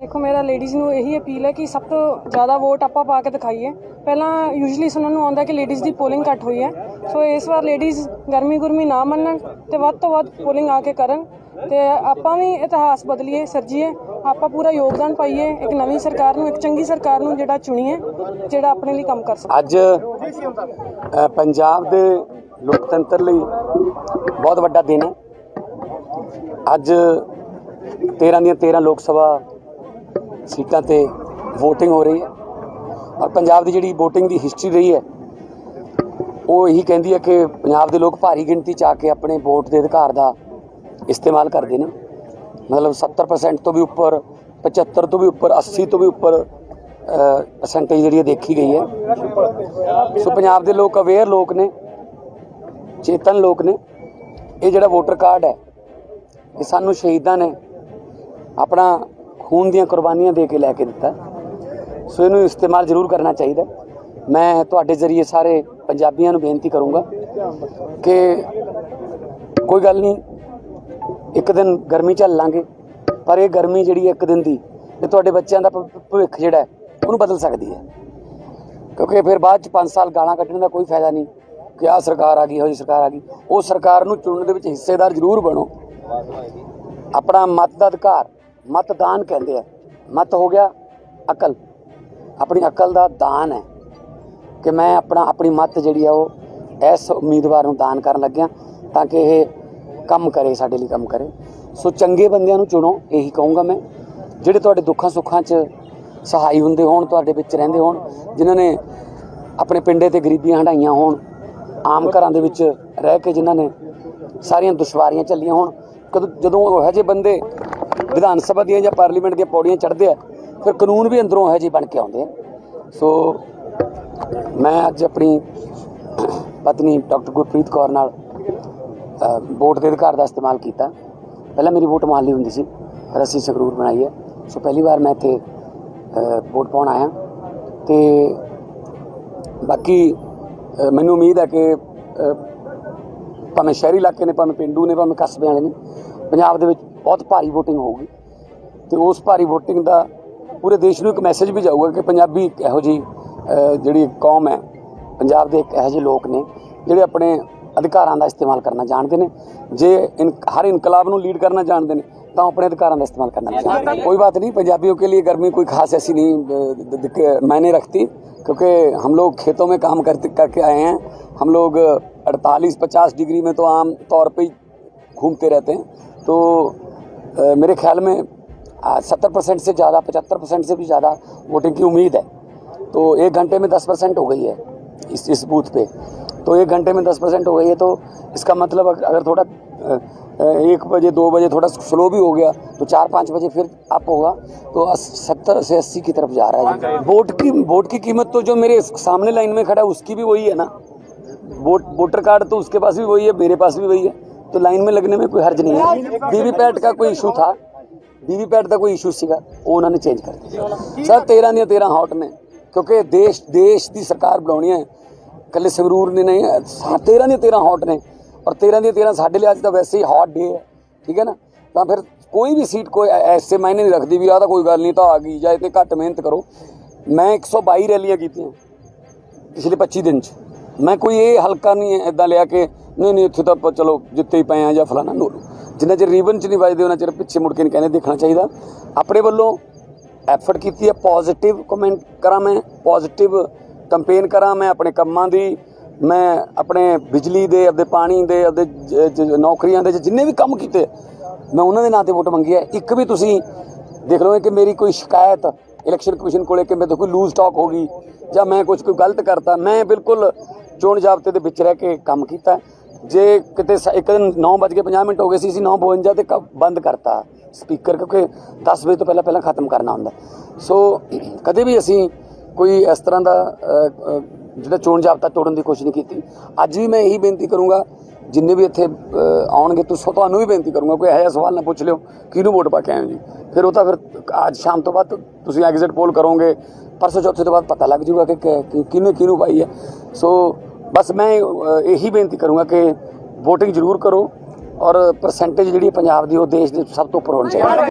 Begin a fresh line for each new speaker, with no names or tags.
ਦੇਖੋ, ਮੇਰਾ ਲੇਡੀਜ਼ ਨੂੰ ਇਹੀ ਅਪੀਲ ਹੈ ਕਿ ਸਭ ਤੋਂ ਜ਼ਿਆਦਾ ਵੋਟ ਆਪਾਂ ਪਾ ਕੇ ਦਿਖਾਈਏ। ਪਹਿਲਾਂ ਯੂਜੂਲੀ ਸੁਣਨ ਨੂੰ ਆਉਂਦਾ ਕਿ ਲੇਡੀਜ਼ ਦੀ ਪੋਲਿੰਗ ਘੱਟ ਹੋਈ ਹੈ। ਸੋ ਇਸ ਵਾਰ ਲੇਡੀਜ਼ ਗਰਮੀ ਗੁਰਮੀ ਨਾ ਮੰਨਣ ਤੇ ਵੱਧ ਤੋਂ ਵੱਧ ਪੋਲਿੰਗ ਆ ਕੇ ਕਰਨ ਤੇ ਆਪਾਂ ਵੀ ਇਤਿਹਾਸ ਬਦਲੀਏ, ਸਰਜੀਏ। ਆਪਾਂ ਪੂਰਾ ਯੋਗਦਾਨ ਪਾਈਏ, ਇੱਕ ਨਵੀਂ ਸਰਕਾਰ ਨੂੰ, ਇੱਕ ਚੰਗੀ ਸਰਕਾਰ ਨੂੰ ਜਿਹੜਾ ਚੁਣੀਏ, ਜਿਹੜਾ ਆਪਣੇ ਲਈ ਕੰਮ ਕਰ ਸਕੇ।
ਅੱਜ ਪੰਜਾਬ ਦੇ ਲੋਕਤੰਤਰ ਲਈ ਬਹੁਤ ਵੱਡਾ ਦਿਨ ਹੈ। ਅੱਜ 13 ਦੀਆਂ 13 ਲੋਕ ਸਭਾ ਸੀਟਾਂ ਤੇ VOTING ਹੋ ਰਹੀ ਹੈ। ਔਰ ਪੰਜਾਬ ਦੀ ਜਿਹੜੀ VOTING ਦੀ ਹਿਸਟਰੀ ਰਹੀ ਹੈ, ਉਹ ਇਹੀ ਕਹਿੰਦੀ ਹੈ ਕਿ ਪੰਜਾਬ ਦੇ ਲੋਕ ਭਾਰੀ ਗਿਣਤੀ ਚ ਆ ਕੇ ਆਪਣੇ ਵੋਟ ਦੇ ਅਧਿਕਾਰ ਦਾ ਇਸਤੇਮਾਲ ਕਰਦੇ ਨੇ। ਮਤਲਬ 70% ਤੋਂ ਵੀ ਉੱਪਰ 75 ਤੋਂ ਵੀ ਉੱਪਰ 80 ਤੋਂ ਵੀ ਉੱਪਰ ਪਰਸੈਂਟੇਜ ਜਿਹੜੀ ਹੈ ਦੇਖੀ ਗਈ ਹੈ। ਸੋ ਪੰਜਾਬ ਦੇ ਲੋਕ ਅਵੇਅਰ ਲੋਕ ਨੇ, ਚੇਤਨ ਲੋਕ ਨੇ। ਇਹ ਜਿਹੜਾ ਵੋਟਰ ਕਾਰਡ ਹੈ, ਇਹ ਸਾਨੂੰ ਸ਼ਹੀਦਾਂ ਨੇ ਆਪਣਾ ਖੂਨ ਦੀਆਂ ਕੁਰਬਾਨੀਆਂ ਦੇ ਕੇ ਲੈ ਕੇ ਦਿੱਤਾ। ਸੋ ਇਹਨੂੰ ਇਸਤੇਮਾਲ ਜ਼ਰੂਰ ਕਰਨਾ ਚਾਹੀਦਾ। ਮੈਂ ਤੁਹਾਡੇ ਜ਼ਰੀਏ ਸਾਰੇ ਪੰਜਾਬੀਆਂ ਨੂੰ ਬੇਨਤੀ ਕਰੂੰਗਾ ਕਿ ਕੋਈ ਗੱਲ ਨਹੀਂ, ਇੱਕ ਦਿਨ ਗਰਮੀ ਝੱਲ ਲਾਂਗੇ, ਪਰ ਇਹ ਗਰਮੀ ਜਿਹੜੀ ਹੈ ਇੱਕ ਦਿਨ ਦੀ, ਇਹ ਤੁਹਾਡੇ ਬੱਚਿਆਂ ਦਾ ਭਵ- ਭਵਿੱਖ ਜਿਹੜਾ ਉਹਨੂੰ ਬਦਲ ਸਕਦੀ ਹੈ। ਕਿਉਂਕਿ ਫਿਰ ਬਾਅਦ ਚ 5 ਸਾਲ ਗਾਲਾਂ ਕੱਢਣ ਦਾ ਕੋਈ ਫਾਇਦਾ ਨਹੀਂ ਕਿ ਆਹ ਸਰਕਾਰ ਆ ਗਈ ਹੋਈ ਸਰਕਾਰ ਆ ਗਈ। ਉਹ ਸਰਕਾਰ ਨੂੰ ਚੁਣਨ ਦੇ ਵਿੱਚ ਹਿੱਸੇਦਾਰ ਜ਼ਰੂਰ ਬਣੋ। ਆਪਣਾ ਮਤ ਦਾ ਅਧਿਕਾਰ ਮਤਦਾਨ ਕਹਿੰਦੇ ਆ। ਮਤ ਹੋ ਗਿਆ ਅਕਲ। ਆਪਣੀ ਅਕਲ ਦਾ ਦਾਨ ਹੈ ਕਿ ਮੈਂ ਆਪਣਾ ਆਪਣੀ ਮਤ ਜਿਹੜੀ ਆ ਉਹ ਇਸ ਉਮੀਦਵਾਰ ਨੂੰ ਦਾਨ ਕਰਨ ਲੱਗਿਆ ਤਾਂ ਕਿ ਇਹ ਕੰਮ ਕਰੇ, ਸਾਡੇ ਲਈ ਕੰਮ ਕਰੇ। ਸੋ ਚੰਗੇ ਬੰਦਿਆਂ ਨੂੰ ਚੁਣੋ, ਇਹੀ ਕਹੂੰਗਾ ਮੈਂ। ਜਿਹੜੇ ਤੁਹਾਡੇ ਦੁੱਖਾਂ ਸੁੱਖਾਂ 'ਚ ਸਹਾਈ ਹੁੰਦੇ ਹੋਣ, ਤੁਹਾਡੇ ਵਿੱਚ ਰਹਿੰਦੇ ਹੋਣ, ਜਿਨ੍ਹਾਂ ਨੇ ਆਪਣੇ ਪਿੰਡੇ ਤੇ ਗਰੀਬੀਆਂ ਹੰਡਾਈਆਂ ਹੋਣ, ਆਮ ਘਰਾਂ ਦੇ ਵਿੱਚ ਰਹਿ ਕੇ ਜਿਨ੍ਹਾਂ ਨੇ ਸਾਰੀਆਂ ਦੁਸ਼ਵਾਰੀਆਂ ਚੱਲੀਆਂ ਹੋਣ, ਕਦੋਂ ਜਦੋਂ ਉਹ ਇਹੋ ਜਿਹੇ ਬੰਦੇ ਵਿਧਾਨ ਸਭਾ ਦੀਆਂ ਜਾਂ ਪਾਰਲੀਮੈਂਟ ਦੀਆਂ ਪੌੜੀਆਂ ਚੜ੍ਹਦੇ ਆ, ਫਿਰ ਕਾਨੂੰਨ ਵੀ ਅੰਦਰੋਂ ਇਹੋ ਜਿਹੇ ਬਣ ਕੇ ਆਉਂਦੇ ਆ। ਸੋ ਮੈਂ ਅੱਜ ਆਪਣੀ ਪਤਨੀ ਡਾਕਟਰ ਗੁਰਪ੍ਰੀਤ ਕੌਰ ਨਾਲ ਵੋਟ ਦੇ ਅਧਿਕਾਰ ਦਾ ਇਸਤੇਮਾਲ ਕੀਤਾ। ਪਹਿਲਾਂ ਮੇਰੀ ਵੋਟ ਮਾਲੀ ਹੁੰਦੀ ਸੀ ਪਰ ਅਸੀਂ ਸੰਗਰੂਰ ਬਣਾਈ ਹੈ। ਸੋ ਪਹਿਲੀ ਵਾਰ ਮੈਂ ਇੱਥੇ ਵੋਟ ਪਾਉਣ ਆਇਆ। ਤੇ ਬਾਕੀ ਮੈਨੂੰ ਉਮੀਦ ਹੈ ਕਿ ਭਾਵੇਂ ਸ਼ਹਿਰੀ ਇਲਾਕੇ ਨੇ, ਭਾਵੇਂ ਪਿੰਡੂ ਨੇ, ਭਾਵੇਂ ਕਸਬੇ ਵਾਲੇ ਨੇ, ਪੰਜਾਬ ਦੇ ਵਿੱਚ ਬਹੁਤ ਭਾਰੀ VOTING ਹੋਊਗੀ। ਤੇ ਉਸ ਭਾਰੀ VOTING ਦਾ ਪੂਰੇ ਦੇਸ਼ ਨੂੰ ਇੱਕ ਮੈਸੇਜ ਵੀ ਜਾਊਗਾ ਕਿ ਪੰਜਾਬੀ ਇੱਕ ਇਹੋ ਜੀ ਜਿਹੜੀ ਕੌਮ ਹੈ ਪੰਜਾਬ ਦੇ ਇੱਕ ਇਹੋ ਜਿਹੇ ਲੋਕ ਨੇ ਜਿਹੜੇ ਆਪਣੇ ਅਧਿਕਾਰਾਂ ਦਾ ਇਸਤੇਮਾਲ ਕਰਨਾ ਜਾਣਦੇ ਨੇ। ਜੇ ਇਨ ਹਰ ਇਨਕਲਾਬ ਨੂੰ ਲੀਡ ਕਰਨਾ ਜਾਣਦੇ ਨੇ ਤਾਂ ਆਪਣੇ ਅਧਿਕਾਰਾਂ ਦਾ ਇਸਤੇਮਾਲ करना चाहिए ਕੋਈ ਬਾਤ ਨਹੀਂ पंजाबियों ਕੇ ਲਈ ਗਰਮੀ ਕੋਈ ਖਾਸ ਐਸੀ ਨਹੀਂ मैंने रखती क्योंकि हम लोग खेतों में ਕੰਮ करते ਕਰਕੇ ਆਏ हैं ਹਮ ਲੋਕ 48 50 ਡਿਗਰੀ में तो ਆਮ ਤੌਰ 'ਤੇ घूमते रहते हैं ਤੋ मेरे ख्याल में सत्तर परसेंट से ज़्यादा, पचहत्तर परसेंट से भी ज़्यादा वोटिंग की उम्मीद है। तो एक घंटे में दस परसेंट हो गई है इस इस बूथ पे। तो एक घंटे में दस परसेंट हो गई है तो इसका मतलब अगर थोड़ा एक बजे, दो बजे थोड़ा स्लो भी हो गया तो चार पाँच बजे फिर अप होगा। तो सत्तर से अस्सी की तरफ़ जा रहा है वोट की वोट की कीमत तो जो मेरे सामने लाइन में खड़ा है, उसकी भी वही है ना। वोट, वोटर कार्ड तो उसके पास भी वही है, मेरे पास भी वही है। तो लाइन में लगने में कोई हर्ज नहीं है वीवीपैट का कोई इशू था ਵੀਵੀਪੈਟ ਦਾ ਕੋਈ ਇਸ਼ੂ ਸੀਗਾ ਉਹ ਉਹਨਾਂ ਨੇ ਚੇਂਜ ਕਰ ਦਿੱਤਾ ਸਰ 13 ਦੀਆਂ 13 ਹੌਟ ਨੇ ਕਿਉਂਕਿ ਦੇਸ਼ ਦੇਸ਼ ਦੀ ਸਰਕਾਰ ਬਣਾਉਣੀ ਹੈ ਕੱਲੇ ਸੰਗਰੂਰ ਨੇ ਨਹੀਂ ਹੈ, ਸਾ- 13 ਦੀਆਂ 13 ਹੌਟ ਨੇ ਔਰ 13 ਦੀਆਂ 13 ਸਾਡੇ ਲਈ ਅੱਜ ਤਾਂ ਵੈਸੇ ਹੀ ਹੌਟ ਡੇ ਹੈ ਠੀਕ ਹੈ ਨਾ ਤਾਂ ਫਿਰ ਕੋਈ ਵੀ ਸੀਟ ਕੋਈ ਐ- ਐਸੇ ਮਾਇਨੇ ਨਹੀਂ ਰੱਖਦੀ ਵੀ ਆਹ ਤਾਂ ਕੋਈ ਗੱਲ ਨਹੀਂ ਤਾਂ ਆ ਗਈ ਜਾਂ ਇਹ ਤੇ ਘੱਟ ਮਿਹਨਤ ਕਰੋ ਮੈਂ 122 ਰੈਲੀਆਂ ਕੀਤੀਆਂ ਪਿਛਲੇ 25 ਦਿਨ ਚ ਮੈਂ ਕੋਈ ਇਹ ਹਲਕਾ ਨਹੀਂ ਇਦਾਂ ਲਿਆ ਕਿ ਨਹੀਂ ਨਹੀਂ, ਇੱਥੇ ਤਾਂ ਆਪਾਂ ਚਲੋ ਜਿੱਤੇ ਹੀ ਪਏ ਆ ਜਾਂ ਫਲਾਣਾ ਨੋ ਜਿੰਨਾ ਚਿਰ ਰੀਬਨ ਚ ਨਹੀਂ ਵੱਜਦੇ, ਉਹਨਾਂ ਚਿਰ ਪਿੱਛੇ ਮੁੜ ਕੇ ਨਹੀਂ ਕਹਿੰਦੇ ਦੇਖਣਾ ਚਾਹੀਦਾ। ਆਪਣੇ ਵੱਲੋਂ ਐਫਰਟ ਕੀਤੀ ਹੈ ਪੋਜ਼ਿਟਿਵ ਕਮੈਂਟ ਕਰਾਂ ਮੈਂ ਪੋਜ਼ਿਟਿਵ ਕੰਪੇਨ ਕਰਾਂ ਮੈਂ ਆਪਣੇ ਕੰਮਾਂ ਦੀ। ਮੈਂ ਆਪਣੇ ਬਿਜਲੀ ਦੇ, ਆਪਦੇ ਪਾਣੀ ਦੇ, ਆਪਦੇ ਨੌਕਰੀਆਂ ਦੇ, ਜਿੰਨੇ ਵੀ ਕੰਮ ਕੀਤੇ, ਮੈਂ ਉਹਨਾਂ ਦੇ ਨਾਂ ਤੇ ਵੋਟ ਮੰਗੀ ਹੈ। ਇੱਕ ਵੀ ਤੁਸੀਂ ਦੇਖ ਲਓ ਕਿ ਮੇਰੀ ਕੋਈ ਸ਼ਿਕਾਇਤ ਇਲੈਕਸ਼ਨ ਕਮਿਸ਼ਨ ਕੋਲੇ ਕਿ ਮੇਰੇ ਤੋਂ ਕੋਈ ਲੂਜ਼ ਟਾਕ ਹੋ ਗਈ ਜਾਂ ਮੈਂ ਕੁਝ ਕੋਈ ਗਲਤ ਕਰਤਾ, ਮੈਂ ਬਿਲਕੁਲ ਚੋਣ ਜਾਬਤੇ ਦੇ ਵਿੱਚ ਰਹਿ ਕੇ ਕੰਮ ਕੀਤਾ। ਜੇ ਕਿਤੇ ਸ- ਇੱਕ ਦਿਨ 9:50 ਮਿੰਟ ਹੋ ਗਏ ਸੀ, ਅਸੀਂ 9:52 ਤੇ ਕ- ਬੰਦ ਕਰਤਾ ਸਪੀਕਰ, ਕਿਉਂਕਿ 10 ਵਜੇ ਤੋਂ ਪਹਿਲਾਂ ਪਹਿਲਾਂ ਖਤਮ ਕਰਨਾ ਹੁੰਦਾ। ਸੋ ਕਦੇ ਵੀ ਅਸੀਂ ਕੋਈ ਇਸ ਤਰ੍ਹਾਂ ਦਾ ਜਿਹੜਾ ਚੋਣ ਜਾਬਤਾ ਤੋੜਨ ਦੀ ਕੋਸ਼ਿਸ਼ ਨਹੀਂ ਕੀਤੀ। ਅੱਜ ਵੀ ਮੈਂ ਇਹੀ ਬੇਨਤੀ ਕਰੂੰਗਾ, ਜਿੰਨੇ ਵੀ ਇੱਥੇ ਆਉਣਗੇ, ਤੁਸੀਂ, ਤੁਹਾਨੂੰ ਵੀ ਬੇਨਤੀ ਕਰੂੰਗਾ, ਕੋਈ ਇਹੋ ਜਿਹਾ ਸਵਾਲ ਨਾ ਪੁੱਛ ਲਿਓ, ਕਿਹਨੂੰ ਵੋਟ ਪਾ ਕੇ ਆਏ ਜੀ? ਫਿਰ ਉਹ ਤਾਂ ਫਿਰ ਅੱਜ ਸ਼ਾਮ ਤੋਂ ਬਾਅਦ ਤੁਸੀਂ ਐਗਜ਼ਿਟ ਪੋਲ ਕਰੋਗੇ, ਪਰਸੋਂ ਚੌਥੇ ਤੋਂ ਬਾਅਦ ਪਤਾ ਲੱਗ ਜੂਗਾ ਕਿ ਕਿ- ਕਿ, ਕਿਹਨੇ, ਕਿਹਨੂੰ ਪਾਈ ਹੈ। ਸੋ ਬਸ ਮੈਂ ਇਹੀ ਬੇਨਤੀ ਕਰੂੰਗਾ ਕਿ VOTING ਜ਼ਰੂਰ ਕਰੋ ਔਰ ਪਰਸੈਂਟੇਜ ਜਿਹੜੀ ਪੰਜਾਬ ਦੀ ਉਹ ਦੇਸ਼ ਦੇ ਸਭ ਤੋਂ ਉੱਪਰ ਹੋਣੀ ਚਾਹੀਦੀ